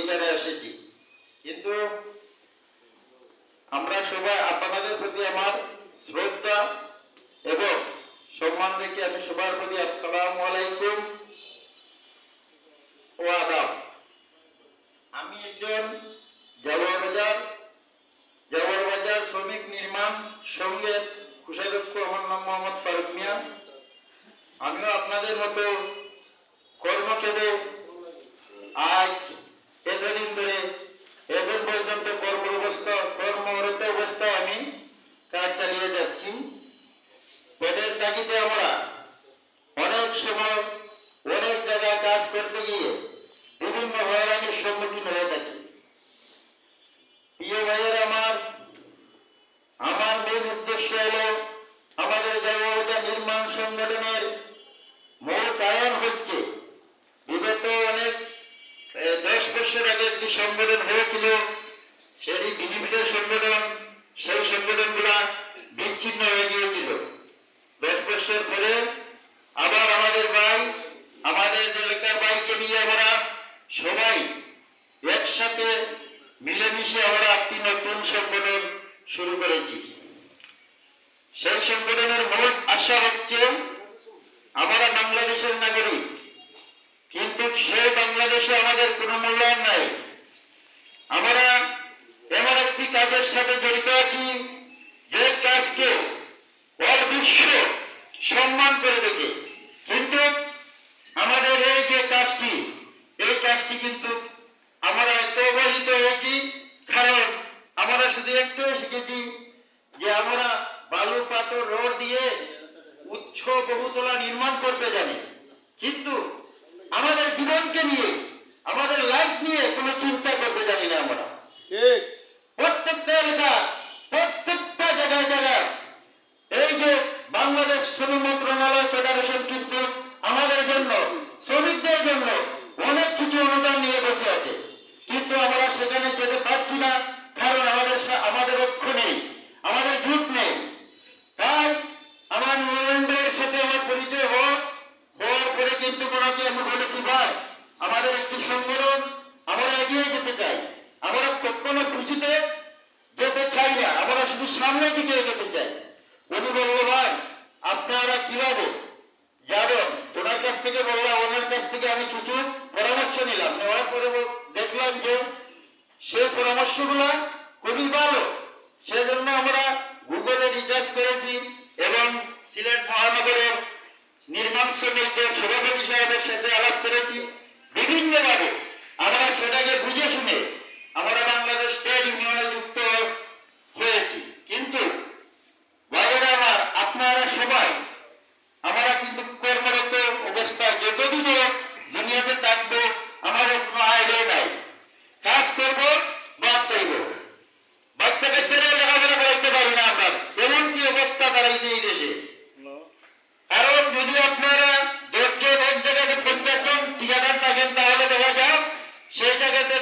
এখানে এসেছি। কিন্তু আমরা সবাই আপনাদের প্রতি আমার শ্রদ্ধা এবং সম্মান রেখে আমি সবার প্রতি আসসালামু আলাইকুম ও আদাব। আমি একজন জাওয়ার বাজার জাওয়ার বাজার শ্রমিক নির্মাণ সঙ্গে কুশাধ্যক্ষ আমার নাম মোহাম্মদ ফারুক মিয়া। আমিও আপনাদের মতো কর্মক্ষেত্রে আজ এতদিন ধরে এখন পর্যন্ত কর্ম অবস্থা কর্মরত অবস্থায় আমি কাজ চালিয়ে যাচ্ছি তাগিদে আমরা অনেক সময় অনেক জায়গায় কাজ করতে গিয়ে বিভিন্ন হয়রানির সম্মুখীন হয়ে থাকি। প্রিয় ভাইয়ের আমার আমার মূল উদ্দেশ্য হলো আমাদের জগবতা নির্মাণ সংগঠনের মূল কারণ হচ্ছে, বিগত অনেক দশ বছর আগে একটি সংগঠন হয়েছিল, সেটি বিনিবিড সংগঠন, সেই সংগঠনগুলা বিচ্ছিন্ন হয়ে গিয়েছিল দশ বছর পরে আবার আমাদের ভাই আমাদের এলাকার ভাইকে নিয়ে আমরা সবাই একসাথে মিলেমিশে আমরা একটি নতুন সংগঠন শুরু করেছি। সেই সংগঠনের মূল আশা হচ্ছে আমরা বাংলাদেশের নাগরিক, কিন্তু সেই বাংলাদেশে আমাদের কোনো মূল্যায়ন নাই। আমরা এমন একটি কাজের সাথে জড়িত আছি যে কাজকে বিশ্ব সম্মান করে দেখে কিন্তু আমাদের এই যে কাজটি এই কাজটি কিন্তু আমরা এত অবহেলিত হয়েছি কারণ আমরা শুধু একটু শিখেছি যে আমরা বালু পাথর রোড দিয়ে উচ্চ বহুতলা নির্মাণ করতে জানি। কিন্তু আমাদের জীবনকে নিয়ে আমাদের লাইফ নিয়ে কোনো চিন্তা করতে জানি না আমরা। প্রত্যেকটা এলাকা কিন্তু ওনাকে আমি ভাই আমাদের একটি সংগঠন আমরা এগিয়ে যেতে চাই। আমরা কখনো খুশিতে যেতে চাই না। আমরা শুধু সামনের দিকে এগোতে চাই। উনি বলল, ভাই, আপনারা কীভাবে? যাবেন ওনার কাছ থেকে বললাম, ওনার কাছ থেকে আমি কিছু পরামর্শ নিলাম। নেওয়ার পরে দেখলাম যে সেই পরামর্শগুলো খুবই ভালো। সেজন্য আমরা গুগলে রিচার্জ করেছি এবং সিলেট মহানগরের নির্মাণ শ্রমিকদের সভাপতি সাহেবের সাথে আলাপ করেছি। বিভিন্নভাবে আমরা সেটাকে বুঝে শুনে আমরা বাংলাদেশ স্টেট ইউনিয়নে যুক্ত হয়েছি। কিন্তু আমার, আপনারা সবাই, আমরা কিন্তু কর্মরত অবস্থা যতদিনও দুনিয়াতে থাকব আমাদের কোনো আইডিয়া নাই কাজ করব বাদ করব বাচ্চা কাচ্চারা লেখাপড়া করাইতে পারি না আমরা এমন কি অবস্থা দাঁড়াইছে এই দেশে কারণ যদি আপনারা দশজন এক জায়গাতে পঞ্চাশ জন ঠিকাদার থাকেন তাহলে দেখা যায় সেই জায়গাতে